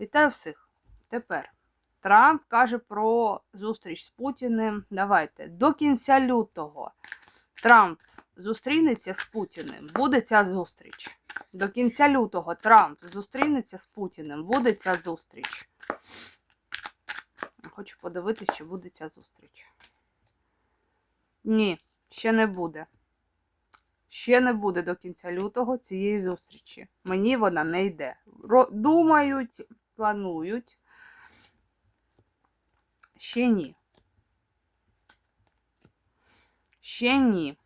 Вітаю всіх. Тепер Трамп каже про зустріч з Путіним. Давайте до кінця лютого Трамп зустрінеться з Путіним. Буде ця зустріч. До кінця лютого Трамп зустрінеться з Путіним. Буде ця зустріч. Хочу подивитися, чи буде ця зустріч. Ні, ще не буде. Ще не буде до кінця лютого цієї зустрічі. Мені вона не йде. Думають, планують. Ще ні. Ще ні.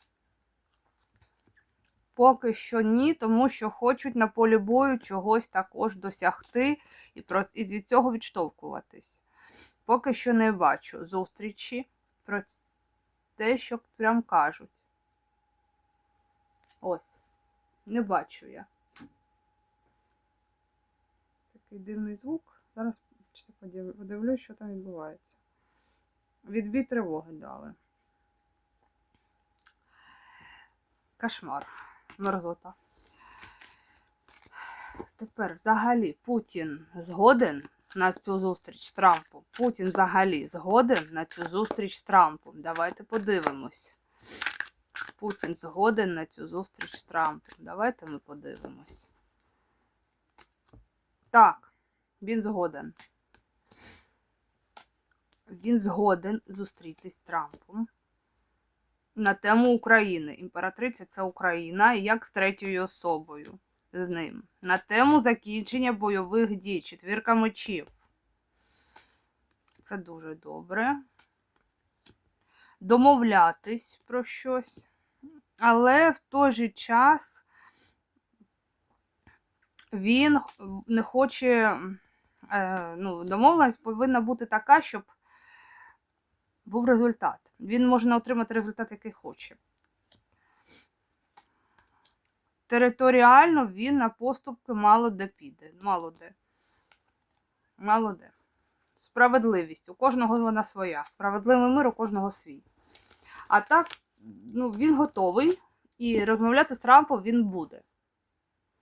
Поки що ні, тому що хочуть на полі бою чогось також досягти і, про, і від цього відштовхуватись. Поки що не бачу зустрічі про те, що прям кажуть. Ось. Не бачу я. Такий дивний звук. Зараз подивлюсь, що там відбувається. Відбій тривоги дали. Кошмар. Мерзота. Тепер взагалі Путін згоден на цю зустріч з Трампом. Путін взагалі згоден на цю зустріч з Трампом. Давайте подивимось. Путін згоден на цю зустріч з Трампом. Давайте ми подивимось. Так, він згоден. Він згоден зустрітись з Трампом на тему України. Імператриця це Україна і як з третьою особою з ним. На тему закінчення бойових дій. Четвірка мечів. Це дуже добре. Домовлятись про щось. Але в той же час він не хоче. Е, Ну, домовленість повинна бути така, щоб був результат. Він може отримати результат, який хоче. Територіально він на поступки мало де піде. Мало де. Мало де. Справедливість. У кожного вона своя. Справедливий мир у кожного свій. А так, ну, він готовий і розмовляти з Трампом він буде.